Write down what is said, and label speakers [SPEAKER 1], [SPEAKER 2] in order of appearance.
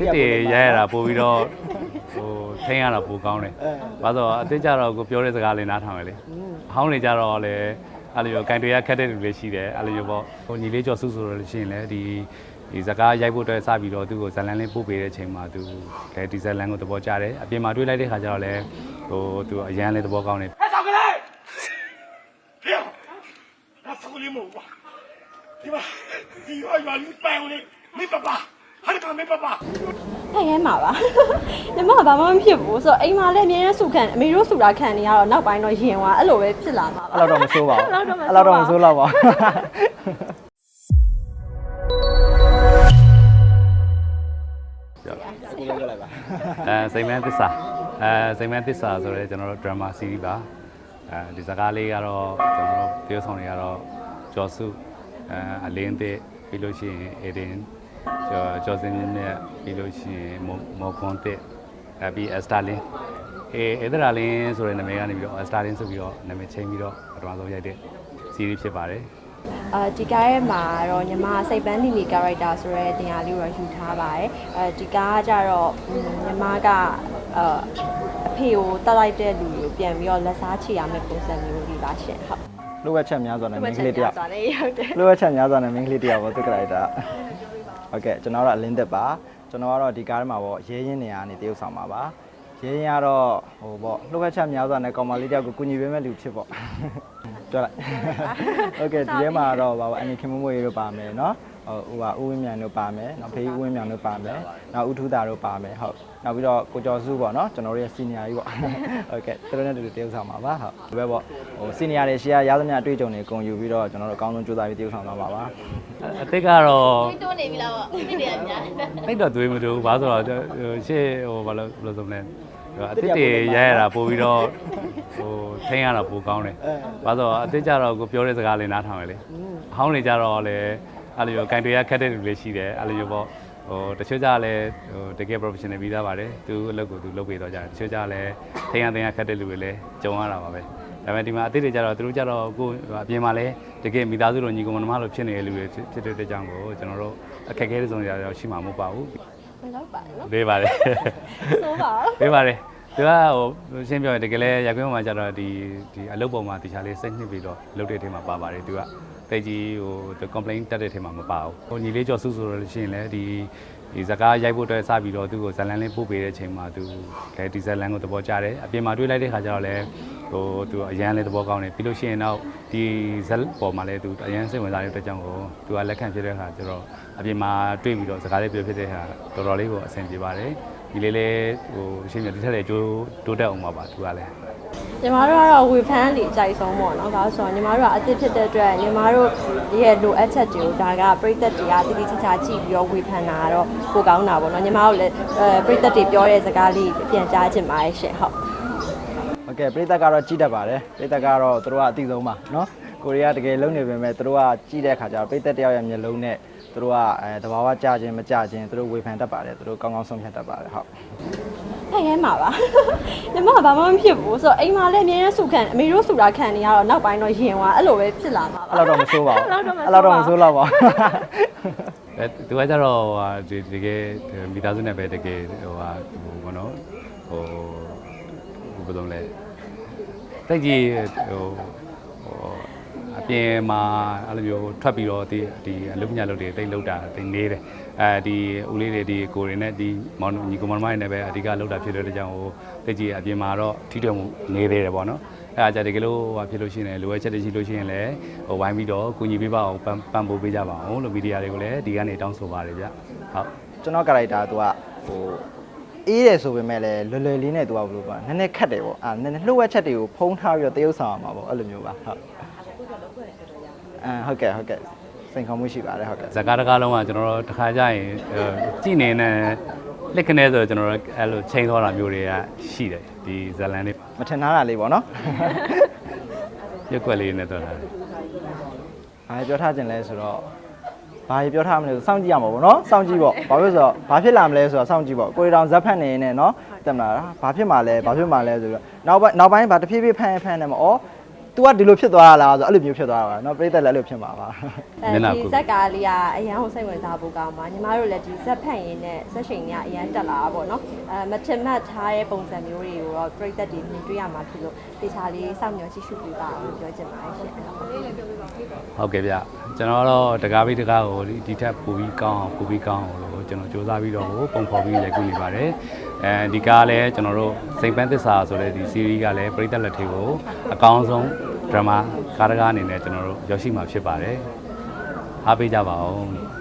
[SPEAKER 1] တစ်တွေရိုက်ရတာပို့ပြီးတော့ဟိုထိန်းရတာပိုကောင်းတယ်။ဘာလို့လဲအစ်စ်ကြတော့ကိုပြောတဲ့စကားလေးနားထောင်ရလေ။ဟောင်းနေကြတော့လေအဲ့လိုကင်တွေရခက်တဲ့လူလေးရှိတယ်အဲ့လိုပေါ့ဟိုညီလေးကျော်စုဆိုလို့ရှိရင်လည်းဒီဒီဇကာရိုက်ဖို့အတွက်စပြီးတော့သူ့ကိုဇလန်လေးပို့ပေးတဲ့အချိန်မှာသူလည်းဒီဇလန်ကိုသဘောကျတယ်အပြင်မှာတွေ့လိုက်တဲ့ခါကျတော့လည်းဟိုသူအရန်လေးသဘောကောင်းတယ်
[SPEAKER 2] ဟဲ့ဆောင်ကလေးဖေဟာဆောင်လေးမို့ပါဒီမှာဒီရွာရွာလူပန်လေးမိပပါ မမေပပ
[SPEAKER 3] ထိုင်ထဲမှာပါညီမကဘာမှမဖြစ်ဘူးဆိုတော့အိမ်မှာလည်းအများကြီးစုခံအမေတို့စုတာခံနေရတော့နောက်ပိုင်းတော့ရင်သွားအဲ့လိုပဲဖြစ်လာမှာပါ
[SPEAKER 4] အဲ့လောက်တော့မဆိုးပါဘူး
[SPEAKER 3] အဲ့လောက်တော့မဆိုး
[SPEAKER 4] တော့ပါ
[SPEAKER 1] အဲစိမ်မဲသစ္စာအဲစိမ်မဲသစ္စာဆိုတော့ကျွန်တော်တို့ drama series ပါအဲဒီစကားလေးကတော့ကျွန်တော်တို့ပြောဆောင်တွေကတော့ကျော်စုအဲအလင်းသစ်ပြီးလို့ရှိရင် Eden ကျော်ကျော်စင်းမြင့်မြတ်ပြီးလို့ရှိရင်မောမောခွန်တဲ့အဲပြီးအစတာလင်းအေးအဲ့ဒါလင်းဆိုတဲ့နာမည်ကနေပြီးတော့အစတာလင်းဆိုပြီးတော့နာမည်ချိန်ပြီးတော့ပထမဆုံးရိုက်တဲ့ series ဖြစ်ပါတယ်
[SPEAKER 3] အာဒီကားရဲ့မှာတော့ညီမစိတ်ပန်းနေနေ character ဆိုရဲတင်အားလေးကိုတော့ယူထားပါတယ်အဲဒီကားကကြတော့อืมညီမကအာအဖေကိုတတ်လိုက်တဲ့လူကိုပြန်ပြီးတော့လက်စားချေရမယ့်ပုံစံမျိုးလေးပါရှင်ဟုတ်
[SPEAKER 4] လိုဝက်ချက်များစွာနဲ့မိန်းကလေးတစ်ယောက်
[SPEAKER 3] ဆိုတော့ရောက်တယ်
[SPEAKER 4] လိုဝက်ချက်များစွာနဲ့မိန်းကလေးတစ်ယောက်ပေါ့သူကလိုက်တာ ဟုတ်ကဲ့ကျွန်တော်ကတော့အလင်းသက်ပါကျွန်တော်ကတော့ဒီကားထဲမှာပေါ့ရဲရင်းနေရာနေတရုပ်ဆောင်ပါပါရဲရင်ကတော့ဟိုပေါ့လိုဝက်ချက်များစွာနဲ့ကောင်မလေးတစ်ယောက်ကိုကုညီပေးမဲ့လူဖြစ်ပေါ့ပြောလိုက်ဟုတ်ကဲ့ဒီထဲမှာတော့ဘာပေါ့အန်နီခင်မမွေတို့ပါမယ်เนาะ ဟိုဟာဦးဝင်းမြန်တို့ပါမယ်နောက်ဖေးဦးဝင်းမြန်တို့ပါမယ်နောက်ဦးထူးတာတို့ပါမယ်ဟုတ်နောက်ပြီးတော့ကိုကျော်စုပေါ့နော်ကျွန်တော်တို့ရဲ့ senior ကြီးပေါ့ဟုတ်ကဲ့သူတို့နဲ့တူတူတရုပ်ဆောင်ပါပါဟုတ်ဒီဘက်ပေါ့ဟို senior တွေရှေ့ရရသမျှအတွေ့အကြုံတွေအကုန်ယူပြီးတော့ကျွန်တော်တို့အကောင်းဆုံးကြိုးစားပြီးတရုပ်ဆောင်ပါပါပါ
[SPEAKER 1] အသစ်ကတော့
[SPEAKER 5] တွေးတိုးနေပြီလားပေါ့အသစ်တွေကများ
[SPEAKER 1] တိတ်တော့တွေးမလို့ဘာဆိုတော့ရှေ့ဟိုဘာလို့ဘယ်လိုဆိုမလဲအသစ်တွေရရတာပို့ပြီးတော့ဟိုထိန်းရတာပိုကောင်းတယ်ဘာလို့အသစ်ကြတော့ကိုပြောတဲ့စကားလေးနားထောင်ရလေဟောင်းနေကြတော့လေ အဲ့လိုမျိုးကန်တွေရခက်တဲ့လူတွေရှိတယ်အဲ့လိုမျိုးပေါ့ဟိုတချို့ကြလည်းဟိုတကယ် professional ပြီးသားပါတယ်သူအလုပ်ကိုသူလုပ်ပေးတော့ကြတယ်တချို့ကြလည်းထိန်းရသိမ်းရခက်တဲ့လူတွေလည်းကြုံရတာပါပဲဒါပေမဲ့ဒီမှာအသစ်တွေကြတော့သူတို့ကြတော့ကိုယ်အပြင်မှာလည်းတကယ်မိသားစုလိုညီကောင်မနှမလိုဖြစ်နေတဲ့လူတွေဖြစ်ဖြစ်တဲ့အတွက်ကြောင့်ကိုကျွန်တော်တို့အခက်အခဲတွေစုံကြတော့ရှိမှာမဟုတ်ပါဘူး
[SPEAKER 3] မလောက်ပါနော်
[SPEAKER 1] ပေးပါတယ်
[SPEAKER 3] ဆိုပါ
[SPEAKER 1] ပေးပါတယ်သူကဟိုရှင်းပြောရင်တကယ်လဲရကွင်းပေါ်မှာကျတော့ဒီဒီအလုပ်ပေါ်မှာတခြားလေးစိတ်နှစ်ပြီးတော့လုပ်တဲ့ထဲမှာပါပါတယ်သူက တိတ်ကြီးဟိုသူ complaint တက်တဲ့ထဲမှာမပါဘူးဟိုညီလေးကျော်စုဆိုလို့ရှိရင်လည်းဒီဒီဇကားရိုက်ဖို့အတွက်စပြီးတော့သူ့ကိုဇလန်လေးပို့ပေးတဲ့အချိန်မှာသူလည်းဒီဇလန်ကိုသဘောကျတယ်အပြင်မှာတွေ့လိုက်တဲ့ခါကျတော့လည်းဟိုသူအရန်လေးသဘောကောင်းတယ်ပြီးလို့ရှိရင်တော့ဒီဇက်ပေါ်မှာလည်းသူအရန်စိတ်ဝင်စားတဲ့အတွက်ကြောင့်ကိုသူကလက်ခံဖြစ်တဲ့ခါကျတော့အပြင်မှာတွေ့ပြီးတော့ဇကားလေးပြောဖြစ်တဲ့ခါတော်တော်လေးကိုအဆင်ပြေပါတယ် ဒီလေးလေးဟိုရှင်းပြဒီထက်လည်းကြိုးတိုးတက်အောင်ပါပါသူကလည်း
[SPEAKER 3] ညီမတို့ကတော့ဝေဖန်းတွေအကြိုက်ဆုံးပေါ့နော်။ဒါဆိုညီမတို့ကအစ်စ်ဖြစ်တဲ့အတွက်ညီမတို့ရဲ့လိုအပ်ချက်တွေကိုဒါကပရိသတ်တွေကတိတိကျကျကြည့်ပြီးတော့ဝေဖန်းတာကတော့ပိုကောင်းတာပေါ့နော်။ညီမတို့လည်းအဲပရိသတ်တွေပြောတဲ့စကားလေးပြန်ကြားချင်ပါတယ်ရှင်။ဟုတ်။
[SPEAKER 4] ဟုတ်ကဲ့ပရိသတ်ကတော့ကြည့်တတ်ပါတယ်။ပရိသတ်ကတော့သူတို့ကအသိဆုံးပါနော်။ကိုရီးယားတကယ်လုံးနေပေမဲ့သူတို့ကကြည့်တဲ့အခါကျတော့ပရိသတ်တယောက်ရဲ့မျက်လုံးနဲ့ သူတို့ကအဲတဘာဝကြခြင်းမကြခြင်းသူတို့ဝေဖန်တတ်ပါတယ်သူတို့ကောင်းကောင်းဆုံးဖြတ်တတ်ပါတယ်ဟုတ်။
[SPEAKER 3] ထိုင်ရဲမှာပါ။ညီမကဘာမှမဖြစ်ဘူးဆိုတော့အိမ်မှာလည်းအမြဲတမ်းစုခံအမေတို့စုတာခံနေရတော့နောက်ပိုင်းတော့ရင်သွားအဲ့လိုပဲဖြစ်လာမှာပါ
[SPEAKER 4] အဲ့လောက်တော့မဆိုးပါဘူး
[SPEAKER 3] အဲ့လောက်တော့မ
[SPEAKER 4] အဲ့လောက်တော့မဆိုးတော့ပါဘူး
[SPEAKER 1] အဲသူကကြတော့ဟာဒီတကယ်မိသားစုနဲ့ပဲတကယ်ဟိုဟာဟိုဘောနော်ဟိုဘယ်လိုလဲတက်ကြီးဟိုဟို အပြင်မှာအဲ့လိုမျိုးထွက်ပြီးတော့ဒီဒီအလုပ်ပညာလုပ်တွေတိတ်လောက်တာတိတ်နေတယ်အဲဒီဦးလေးတွေဒီကိုတွေနဲ့ဒီမောင်ညီကောင်မမိုင်းနဲ့ပဲအဓိကလောက်တာဖြစ်တဲ့ကြောင့်ဟိုတက်ကြီးအပြင်မှာတော့ထိတွေ့မှုနေသေးတယ်ပေါ့နော်အဲအားကြတကယ်လို့ဟိုဖြစ်လို့ရှိရင်လိုအပ်ချက်တွေရှိလို့ရှိရင်လည်းဟိုဝိုင်းပြီးတော့ကူညီပေးပါအောင်ပံပံ့ပိုးပေးကြပါအောင်လို့မီဒီယာတွေကိုလည်းဒီကနေတောင်းဆိုပါတယ်ဗျဟုတ်
[SPEAKER 4] ကျွန်တော် character သူကဟိုအေးတယ်ဆိုပေမဲ့လည်းလွယ်လွယ်လေးနဲ့သူကဘယ်လိုပေါ့နည်းနည်းခက်တယ်ပေါ့အာနည်းနည်းလှုပ်ဝက်ချက်တွေကိုဖုံးထားပြီးတော့တရုပ်ဆောင်အောင်ပါပေါ့အဲ့လိုမျိုးပါဟုတ် အာဟုတ်ကဲ့ဟုတ်ကဲ့စိန်ခေါ်မှုရှိပါတယ်ဟုတ်ကဲ့
[SPEAKER 1] ဇကားတကားလုံးကကျွန်တော်တို့တစ်ခါကြရင်ဟိုကြည်နေတဲ့လက်ကနေဆိုကျွန်တော်တို့အဲ့လိုချိန်သွားတာမျိုးတွေကရှိတယ်ဒီဇလန်လေး
[SPEAKER 4] မထင်ထားတာလေးပေါ့နော်
[SPEAKER 1] ရွက်ွက်လေးနဲ့တော့တာ
[SPEAKER 4] ဘာပြောထားခြင်းလဲဆိုတော့ဘာပြောထားမလဲဆိုစောင့်ကြည့်ရမှာပေါ့နော်စောင့်ကြည့်ပေါ့ဘာဖြစ်ဆိုတော့ဘာဖြစ်လာမလဲဆိုတော့စောင့်ကြည့်ပေါ့ကိုရီတောင်ဇက်ဖတ်နေနေနော်တက်မလားဘာဖြစ်မှာလဲဘာဖြစ်မှာလဲဆိုတော့နောက်ပိုင်းနောက်ပိုင်းဘာတဖြည်းဖြည်းဖန်ဖန်နေမှာဩသူ तू ကဒီလိုဖြစ်သွားတာလားဆိုတော့အဲ့လိုမျိုးဖြစ်သွားတာပါเนาะပြိသက်လည်းအဲ့လိုဖြစ်မှာပါ
[SPEAKER 3] အဲဒီဇက်ကားလေးကအရန်ကိုစိတ်ဝင်စားဖို့ကောင်းပါညီမတို့လည်းဒီဇက်ဖက်ရင်းနဲ့ဇက်ရှင်ကြီးကအရန်တက်လာတာပေါ့နော်အဲမထင်မှတ်ထားတဲ့ပုံစံမျိုးတွေကိုတော့ပြိသက်တွေမြင်တွေ့ရမှာဖြစ်လို့တေချာလေးစောင့်မျှော်ကြည့်ရှုပေးပါအောင်ပြောချင်ပါတယ်ရှင်
[SPEAKER 1] ဟုတ်ကဲ့ဗျကျွန်တော်ကတော့တကားပြီးတကားကိုဒီဒီထက်ပိုပြီးကောင်းအောင်ပိုပြီးကောင်းအောင်လို့ကျွန်တော်စူးစမ်းပြီးတော့ကိုပုံဖော်ပြီးရိုက်ကူးနေပါတယ်အဲဒီကားလည်းကျွန်တော်တို့စိန်ပန်းသစ္စာဆိုတဲ့ဒီ series ကလည်းပရိသတ်လက်ထေကိုအကောင်းဆုံး drama ကားတကားအနေနဲ့ကျွန်တော်တို့ရောက်ရှိမှာဖြစ်ပါတယ်အားပေးကြပါဦး